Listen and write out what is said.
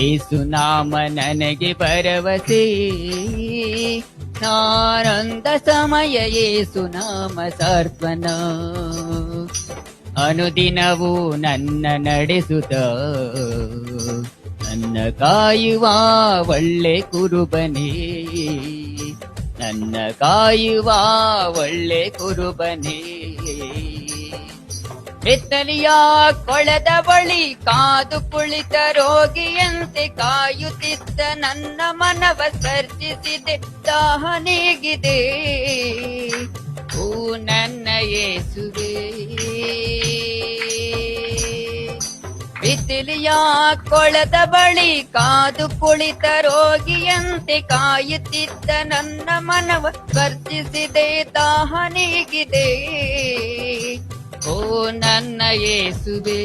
ಏಸು ನಾಮ ನನಗೆ ಭರವಸೆ. ನಾನಂದ ಸಮಯ ಏಸು ನಾಮ ಸರ್ವನ ಅನುದಿನವೂ ನನ್ನ ನಡೆಸುತ್ತ. ನನ್ನ ಕಾಯುವ ಒಳ್ಳೆ ಕುರುಬನೇ. ನನ್ನ ಕಾಯುವ ಒಳ್ಳೆ ಕುರುಬನೇ. ಬೆತ್ತಲಿಯ ಕೊಳೆದ ಬಳಿ ಕಾದು ಕುಳಿತ ರೋಗಿಯಂತೆ ಕಾಯುತ್ತಿದ್ದ ನನ್ನ ಮನವ ಸರ್ಜಿಸಿದೆ, ದಾಹ ನೀಗಿದೆ. ಓ ನನ್ನ ಯೇಸುವೆ. ಬಿಸಿಲಿಯ ಕೊಳದ ಬಳಿ ಕಾದು ಕುಳಿತ ರೋಗಿಯಂತೆ ಕಾಯುತ್ತಿದ್ದ ನನ್ನ ಮನವ ಸ್ಪರ್ಧಿಸಿದೆ ದಾಹ ನೀಗಿದೆ. ಓ ನನ್ನ ಯೇಸುವೆ